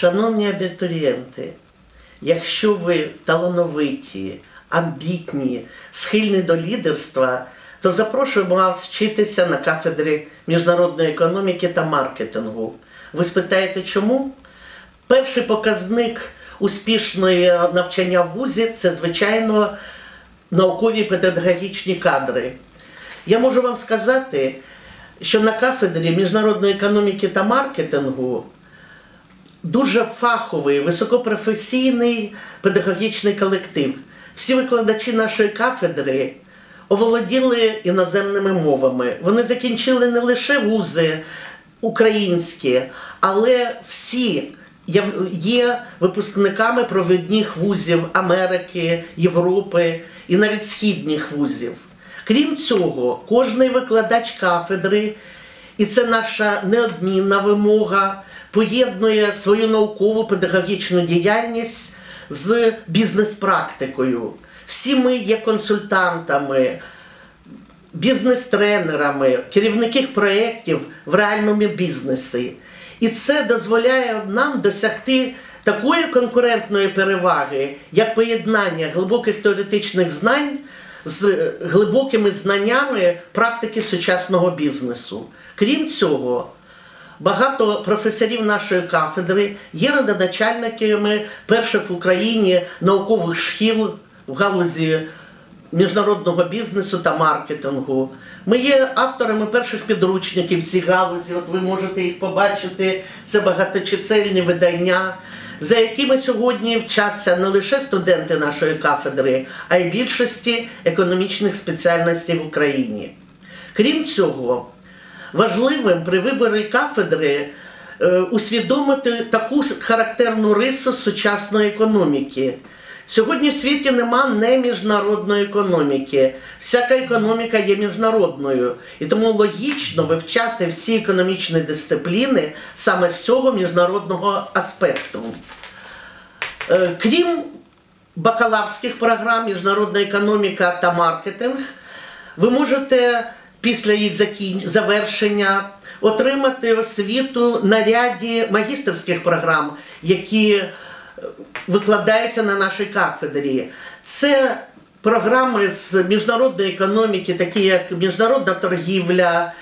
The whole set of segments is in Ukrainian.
Шановні абітурієнти, якщо ви талановиті, амбітні, схильні до лідерства, то запрошуємо вас вчитися на кафедрі міжнародної економіки та маркетингу. Ви спитаєте, чому? Перший показник успішного навчання в ВУЗі це, звичайно, наукові педагогічні кадри. Я можу вам сказати, що на кафедрі міжнародної економіки та маркетингу дуже фаховий, високопрофесійний педагогічний колектив. Всі викладачі нашої кафедри оволоділи іноземними мовами. Вони закінчили не лише вузи українські, але всі є випускниками провідних вузів Америки, Європи і навіть східних вузів. Крім цього, кожний викладач кафедри, і це наша неодмінна вимога, поєднує свою наукову педагогічну діяльність з бізнес-практикою. Всі ми є консультантами, бізнес-тренерами, керівники проєктів в реальному бізнесі. І це дозволяє нам досягти такої конкурентної переваги, як поєднання глибоких теоретичних знань з глибокими знаннями практики сучасного бізнесу. Крім цього, багато професорів нашої кафедри є родоначальниками перших в Україні наукових шкіл в галузі міжнародного бізнесу та маркетингу. Ми є авторами перших підручників в цій галузі. От ви можете їх побачити. Це багаточисельні видання, за якими сьогодні вчаться не лише студенти нашої кафедри, а й більшості економічних спеціальностей в Україні. Крім цього, важливим при виборі кафедри е, усвідомити таку характерну рису сучасної економіки. Сьогодні в світі нема неміжнародної економіки. Всяка економіка є міжнародною. І тому логічно вивчати всі економічні дисципліни саме з цього міжнародного аспекту. Е, крім бакалаврських програм, міжнародна економіка та маркетинг, ви можете після їх завершення отримати освіту на ряді магістерських програм, які викладаються на нашій кафедрі. Це програми з міжнародної економіки, такі як міжнародна торгівля,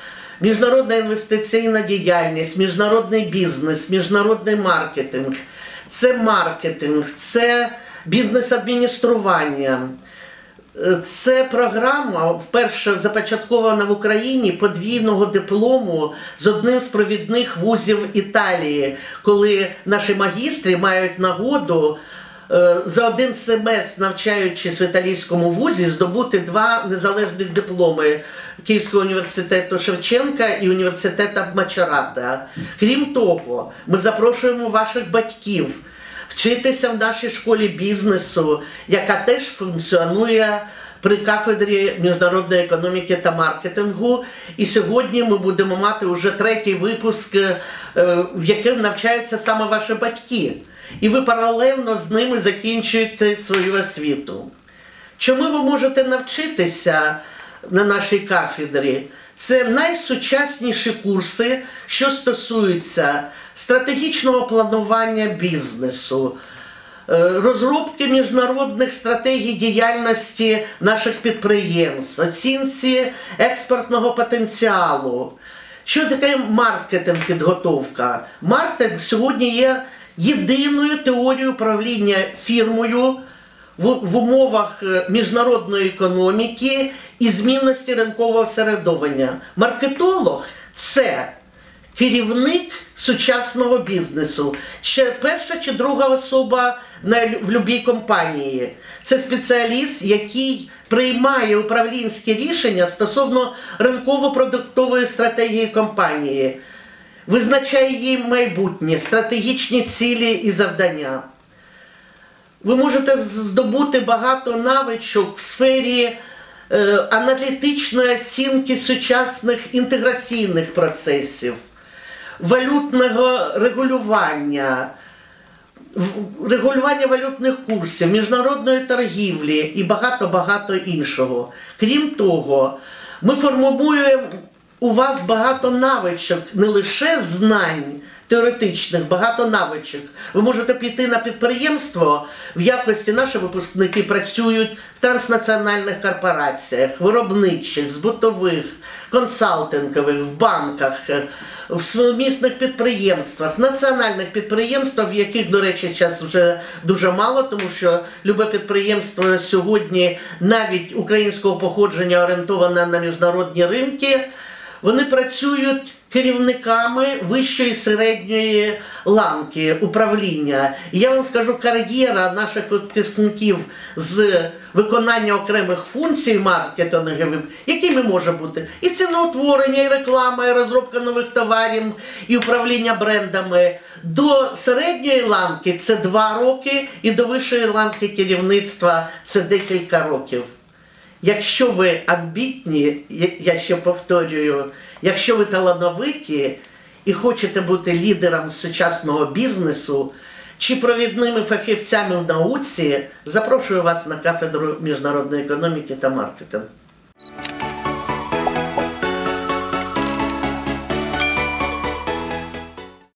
міжнародна інвестиційна діяльність, міжнародний бізнес, міжнародний маркетинг, це маркетинг, це бізнес-адміністрування. Це програма вперше започаткована в Україні подвійного диплому з одним з провідних вузів Італії, коли наші магістри мають нагоду е, за один семестр, навчаючись в італійському вузі, здобути два незалежних дипломи Київського університету Шевченка і університету Мачарата. Крім того, ми запрошуємо ваших батьків. Вчитися в нашій школі бізнесу, яка теж функціонує при кафедрі міжнародної економіки та маркетингу. І сьогодні ми будемо мати вже третій випуск, е, в яким навчаються саме ваші батьки. І ви паралельно з ними закінчуєте свою освіту. Чому ви можете навчитися на нашій кафедрі? Це найсучасніші курси, що стосуються стратегічного планування бізнесу, е, розробки міжнародних стратегій діяльності наших підприємств, оцінці експортного потенціалу. Що таке маркетинг підготовка? Маркетинг сьогодні є єдиною теорією управління фірмою в, умовах е, міжнародної економіки і змінності ринкового середовища. Маркетолог це керівник сучасного бізнесу, чи перша чи друга особа в будь-якій компанії. Це спеціаліст, який приймає управлінські рішення стосовно ринково-продуктової стратегії компанії, визначає її майбутнє, стратегічні цілі і завдання. Ви можете здобути багато навичок в сфері е, аналітичної оцінки сучасних інтеграційних процесів, валютного регулювання, регулювання валютних курсів, міжнародної торгівлі і багато-багато іншого. Крім того, ми формуємо у вас багато навичок, не лише знань теоретичних, багато навичок. Ви можете піти на підприємство в якості наші випускники працюють в транснаціональних корпораціях, виробничих, збутових, консалтингових, в банках, в сумісних підприємствах, в національних підприємствах, в яких, до речі, час вже дуже мало, тому що любе підприємство сьогодні, навіть українського походження, орієнтоване на міжнародні ринки. Вони працюють керівниками вищої середньої ланки управління. І я вам скажу, кар'єра наших випускників з виконання окремих функцій маркетингових, якими може бути і ціноутворення, і реклама, і розробка нових товарів, і управління брендами. До середньої ланки це два роки, і до вищої ланки керівництва це декілька років. Якщо ви амбітні, я- ще повторюю, якщо ви талановиті і хочете бути лідером сучасного бізнесу чи провідними фахівцями в науці, запрошую вас на кафедру міжнародної економіки та маркетингу.